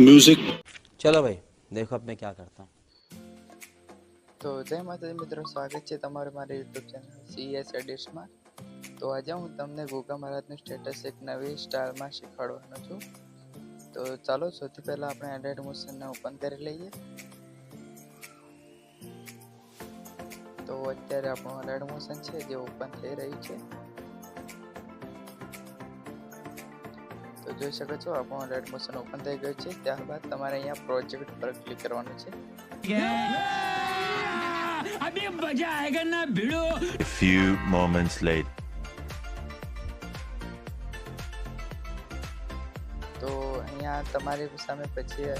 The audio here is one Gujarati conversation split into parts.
music चलो भाई देखो अब मैं क्या करता हूँ તો જય માતાજી મિત્રો સ્વાગત છે તમારું મારી યુટ્યુબ ચેનલ સીએસ એડિટ્સમાં તો આજે હું તમને ગોગા મહારાજનું સ્ટેટસ એક નવી સ્ટાઇલમાં શીખવાડવાનો છું તો ચાલો સૌથી પહેલાં આપણે એન્ડ્રોઈડ મોશનને ઓપન કરી લઈએ તો અત્યારે આપણું એન્ડ્રોઈડ મોશન છે જે ઓપન થઈ રહ્યું છે તો જોઈ શકો છો આપણો રેડ મોશન ઓપન થઈ ગયું છે. ત્યારબાદ તમારે અહીંયા પ્રોજેક્ટ પર ક્લિક કરવાનું છે. અબે મજા આયેગા ના ભીડો. A few moments તો અહીંયા તમારી સામે પછી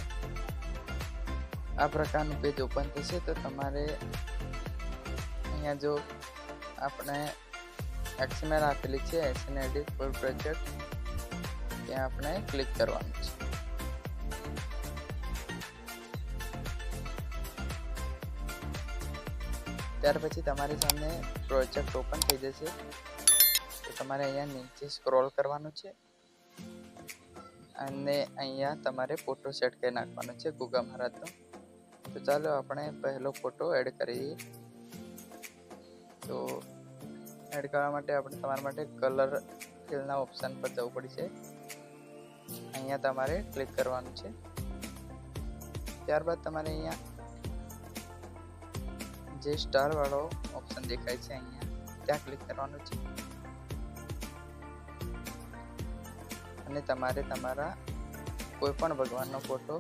આ પ્રકારનું પેજ ઓપન થશે. તો તમારે અહીંયા જો આપણે એક્સમેલ આપેલી છે એસએનએડી ફોર પ્રોજેક્ટ ત્યાં આપણે ક્લિક કરવાનું છે. ત્યાર પછી તમારી સામે પ્રોજેક્ટ ઓપન થઈ જશે. તો તમારે અહીંયા નીચે સ્ક્રોલ કરવાનું છે. અને અહીંયા તમારે ફોટો સેટ કરી નાખવાનો છે ગુગા મહારાજનો તો ચાલો આપણે પહેલો ફોટો એડ કરીએ. તો એડ કરવા માટે આપણે તમારા માટે કલર ફિલના ઓપ્શન પર જવું પડશે. અહીંયા તમારે ક્લિક કરવાનું છે. ત્યારબાદ તમારે અહીંયા જે સ્ટાર વાળો ઓપ્શન દેખાય છે અહીંયા, ત્યાં ક્લિક કરવાનું છે. અને તમારે તમારા કોઈ પણ ભગવાનનો ફોટો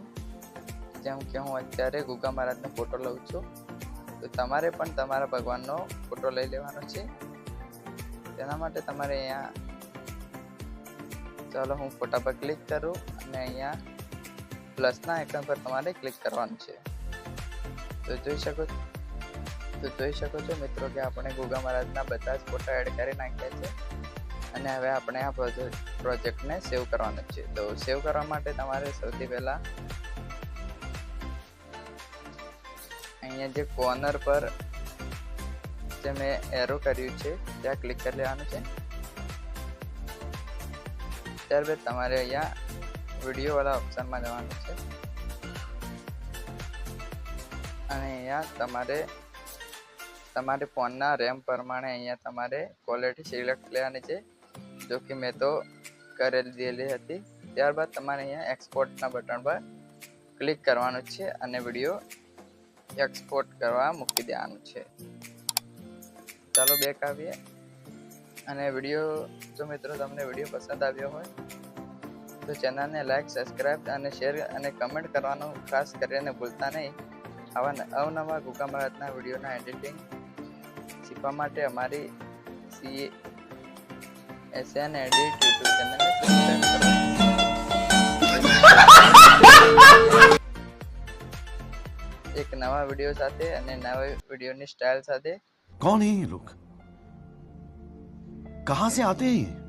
જેમ કે હું અત્યારે ગુગા મહારાજનો ફોટો લઉં છું, તો તમારે પણ તમારા ભગવાનનો ફોટો લઈ લેવાનો છે. તેના માટે તમારે અહીંયા ચાલો હું ફોટા પર ક્લિક કરું અને અહીંયા પ્લસના આઇકન પર તમારે ક્લિક કરવાનું છે. તો જોઈ શકો તો જોઈ શકો છો મિત્રો કે આપણે ગોગા મહારાજના બધા જ ફોટા એડ કરી નાખ્યા છે અને હવે આપણે આ પ્રોજેક્ટને સેવ કરવાનો છે. તો સેવ કરવા માટે તમારે સૌથી પહેલા અહીંયા જે કોર્નર પર જે મેં એરો કર્યું છે, ત્યાં ક્લિક કરી લેવાનું છે. ત્યારબાદ તમારે અહીંયા વીડિયો વાળા ઓપ્શનમાં જવાનું છે. અને અહીંયા તમારે તમારે ફોનના રેમ પ્રમાણે અહીંયા તમારે ક્વોલિટી સિલેક્ટ લેવાની છે. જો કે મેં તો કરેલી દીધેલી હતી. ત્યારબાદ તમારે અહીંયા એક્સપોર્ટના બટન પર ક્લિક કરવાનું છે અને વીડિયો એક્સપોર્ટ કરવા મૂકી દેવાનું છે. ચાલો બેક આવીએ. અને વીડિયો જો મિત્રો તમને વીડિયો પસંદ આવ્યો હોય, તો ચેનલને લાઈક સબસ્ક્રાઈબ અને શેર અને કમેન્ટ કરવાનું ખાસ કરીને ભૂલતા નહીં. આવા અવનવા ગુગા મહારાજના વિડીયોના એડિટિંગ શીખવા માટે અમારી સી એસએન એડિટ યુટ્યુબ ચેનલને એક નવા વીડિયો સાથે અને નવા વિડીયોની સ્ટાઇલ સાથે. કોણ હે લોક? कहां से आते हैं ये